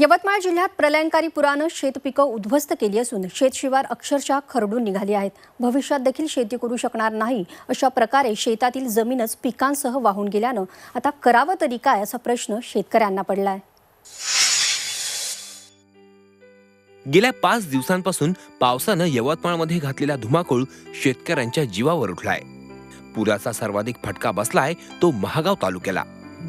यवतमाळ जिल्ह्यात प्रलयंकारी पुरानं शेतपिकं उद्ध्वस्त केली असून शेतशिवार अक्षरशः खरडून निघाली आहेत. भविष्यात देखील शेती करू शकणार नाही अशा प्रकारे शेतातील जमीनच पिकांसह वाहून गेल्यानं आता करावं तरी काय असा प्रश्न शेतकऱ्यांना पडलाय. गेल्या पाच दिवसांपासून पावसानं यवतमाळमध्ये घातलेला धुमाकूळ शेतकऱ्यांच्या जीवावर उठलाय. पुराचा सर्वाधिक फटका बसलाय तो महागाव तालुक्याला.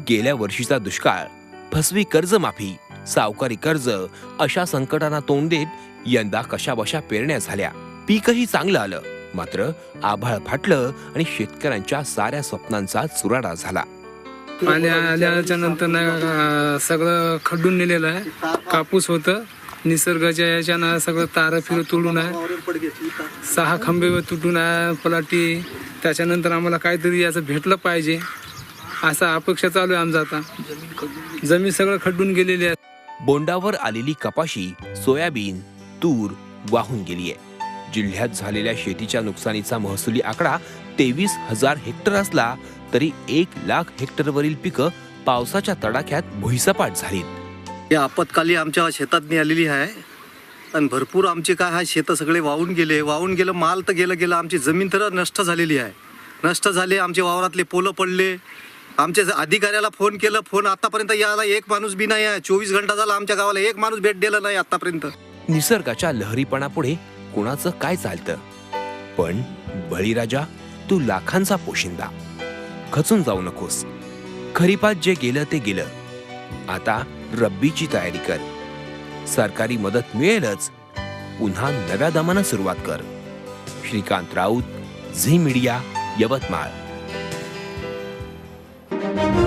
गेल्या वर्षीचा दुष्काळ. फसवी कर्जमाफी. सावकारी कर्ज अशा संकटांना तोंड देत यंदा कशाबशा पेरण्या झाल्या. पीकही चांगलं आलं. मात्र आभाळ फाटलं आणि शेतकऱ्यांच्या साऱ्या स्वप्नांचा चुराडा झाला. पाणी आल्याच्यानंतर ना सगळं खड्डून नेलेलं आहे. कापूस होतं. निसर्गाच्या याच्यानं सगळं तार फिर तुडून आहे. सहा खंबे तुटून आहे पलाटी. त्याच्यानंतर आम्हाला काहीतरी याचं भेटलं पाहिजे. असा अपेक्षा चालू आहे आमचा आता. जमीन सगळं खड्डून गेलेली आहे. बोंडावर आलेली कपाशी सोयाबीन तूर वाहून गेली आहे. जिल्ह्यात झालेल्या शेतीच्या नुकसानीचा महसुली आकडा तेवीस हजार हेक्टर असला तरी एक लाख हेक्टरवरील पिकं पावसाच्या तडाख्यात भुईसपाट झालीत. हे आपत्काली आमच्या शेतात आलेली आहे. आणि भरपूर आमचे काय आहे शेतं सगळे वाहून गेले. वाहून गेलं माल तर गेलं गेलं. आमची जमीन तर नष्ट झालेली आहे. नष्ट झाले आमचे वावरातले पोलं पडले. आमच्या अधिकाऱ्याला फोन केलं फोन आतापर्यंत यायला एक माणूस बी नाही आहे. चोवीस घंटा झाला आमच्या गावाला एक माणूस भेट दिला नाही आतापर्यंत. निसर्गाच्या लहरीपणापुढे कोणाचं काय चालतं? पण बळीराजा तू लाखांचा पोशिंदा. खचून जाऊ नकोस. खरीपात जे गेलं ते गेलं. आता रब्बीची तयारी कर. सरकारी मदत मिळेलच. पुन्हा नव्या दमानं सुरुवात कर. Shrikant Raut Zee media Yavatmal. Thank you.